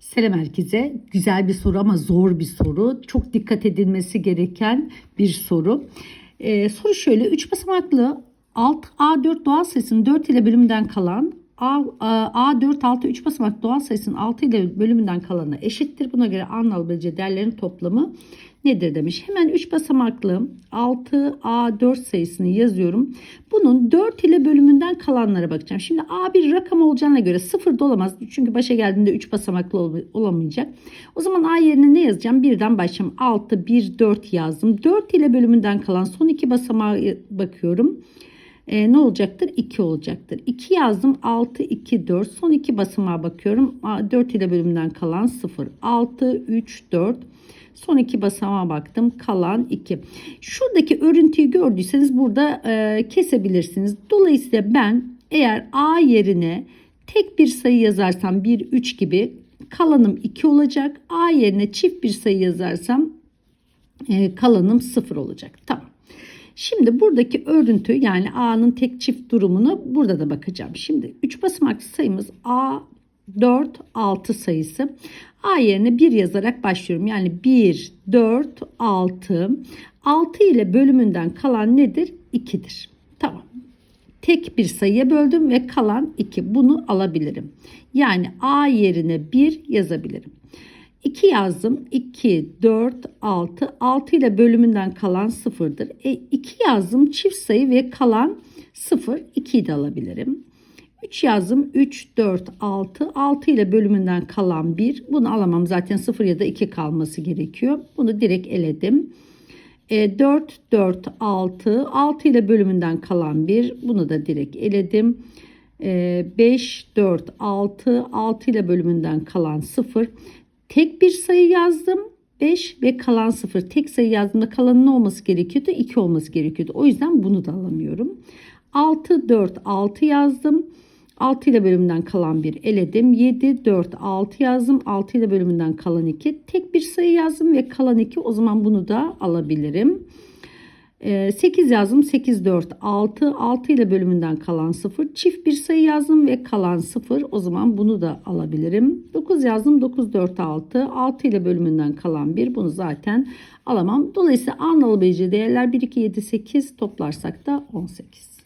Selam herkese. Güzel bir soru ama zor bir soru. Çok dikkat edilmesi gereken bir soru. Ee, soru şöyle. 3 basamaklı alt A4 doğal sayısının 4 ile bölümünden kalan A, A, A4 6 3 basamak doğal sayısının 6 ile bölümünden kalanı eşittir. Buna göre anal bölüce değerlerin toplamı nedir demiş. Hemen 3 basamaklı 6 A4 sayısını yazıyorum. Bunun 4 ile bölümünden kalanlara bakacağım. Şimdi A bir rakam olacağına göre 0 da olamaz. Çünkü başa geldiğinde 3 basamaklı ol- olamayacak. O zaman A yerine ne yazacağım? Birden başlayalım. 6, 1, 4 yazdım. 4 ile bölümünden kalan son iki basamağa bakıyorum. E, ne olacaktır? 2 olacaktır. 2 yazdım. 6, 2, 4. Son iki basamağa bakıyorum. A, 4 ile bölümünden kalan 0. 6, 3, 4. Son iki basamağa baktım. Kalan 2. Şuradaki örüntüyü gördüyseniz burada e, kesebilirsiniz. Dolayısıyla ben eğer A yerine tek bir sayı yazarsam 1, 3 gibi kalanım 2 olacak. A yerine çift bir sayı yazarsam e, kalanım 0 olacak. Tamam. Şimdi buradaki örüntü yani A'nın tek çift durumunu burada da bakacağım. Şimdi 3 basamaklı sayımız A 4 6 sayısı. A yerine 1 yazarak başlıyorum. Yani 1 4 6 6 ile bölümünden kalan nedir? 2'dir. Tamam. Tek bir sayıya böldüm ve kalan 2. Bunu alabilirim. Yani A yerine 1 yazabilirim. 2 yazdım. 2, 4, 6. 6 ile bölümünden kalan 0'dır. E, 2 yazdım. Çift sayı ve kalan 0. 2'yi de alabilirim. 3 yazdım. 3, 4, 6. 6 ile bölümünden kalan 1. Bunu alamam. Zaten 0 ya da 2 kalması gerekiyor. Bunu direkt eledim. E, 4, 4, 6. 6 ile bölümünden kalan 1. Bunu da direkt eledim. E, 5, 4, 6. 6 ile bölümünden kalan 0. Tek bir sayı yazdım. 5 ve kalan 0. Tek sayı yazdığımda kalanın ne olması gerekiyordu? 2 olması gerekiyordu. O yüzden bunu da alamıyorum. 6, 4, 6 yazdım. 6 ile bölümünden kalan 1 eledim. 7, 4, 6 yazdım. 6 ile bölümünden kalan 2. Tek bir sayı yazdım ve kalan 2. O zaman bunu da alabilirim. 8 yazdım. 8, 4, 6. 6 ile bölümünden kalan 0. Çift bir sayı yazdım ve kalan 0. O zaman bunu da alabilirim. 9 yazdım. 9, 4, 6. 6 ile bölümünden kalan 1. Bunu zaten alamam. Dolayısıyla anlamlı değerler 1, 2, 7, 8 toplarsak da 18.